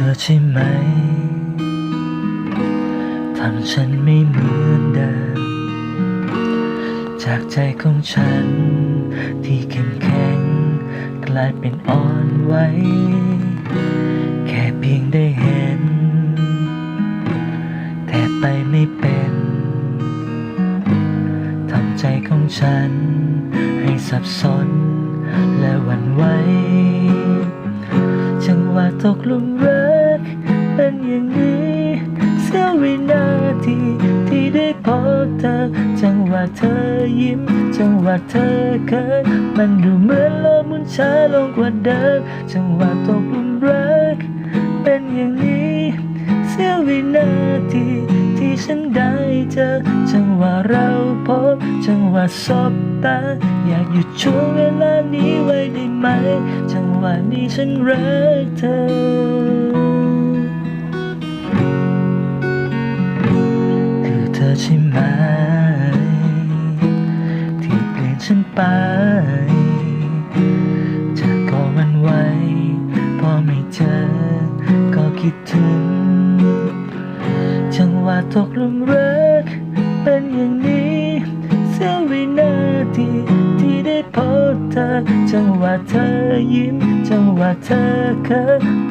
ธอใช่ไหม ทำฉันไม่เหมือนเดิม จากใจของฉัน ที่เข้มแข็ง กลายเป็นอ่อนไหว แค่เพียงได้เห็น แต่ไปไม่เป็น ทำใจของฉัน ให้สับสน และหวั่นไหวจังหวะตกหลุมรัก จังหวะเธอยิ้ม จังหวะเธอเขินมันดูเหมือนโลกมุนช้าลงกว่าเดิม จังหวะตกหลุมรัก เป็นอย่างนี้เสี้ยววินาทีที่ฉันได้เจอ จังหวะเราพบ จังหวะสบตา อยากหยุดช่วงเวลานี้ไว้ได้ไหม จังหวะนี้ฉันรักเธอคือเธอใช่ไหม ไปจากก็วันไหวพอไม่เจอ ก็คิดถึง จังหวะตกหลุมรัก เป็นอย่างนี้เสี้ยววินาทีที่ได้พบเธอ จังหวะเธอยิ้ม จังหวะเธอเขิ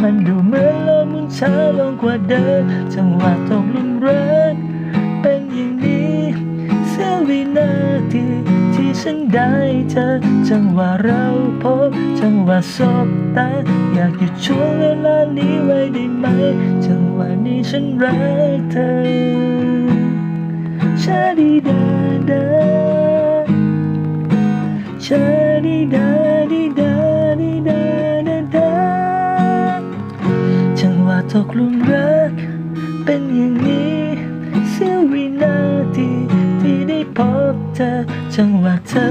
มันดูเหมือนโลกหมุนช้าลงกว่าเดิมจังหวะตกหลุมรัก จังหวะเราพบ จังหวะสบตาอยากหยุดช่วงเวลานี้ไว้ได้ไหม จังหวะนี้ฉันรักเธอชาดีดาดาชาดีดาดีดาดีดาดาดาจังหวะตกหลุมรัก เป็นอย่างนี้เสี้ยววินาที พบเธอ จังหวะเธอ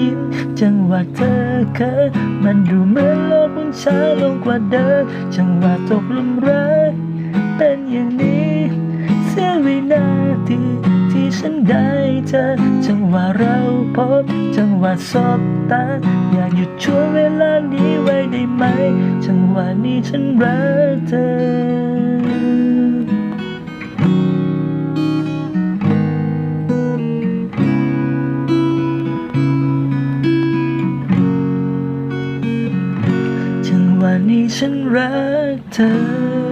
ยิ้ม จังหวะเธอเขินมันดูเหมือนโลกมุนช้าลงกว่าเดิม จังหวะตกหลุมรัก เป็นอย่างนี้ เสียวินาทีที่ฉันได้เจอจังหวะเราพบ จังหวะสบตา อยากหยุดช่วงเวลานี้ไว้ได้ไหม จังหวะนี้ฉันรักเธอ วะนี้ฉันรักเธอ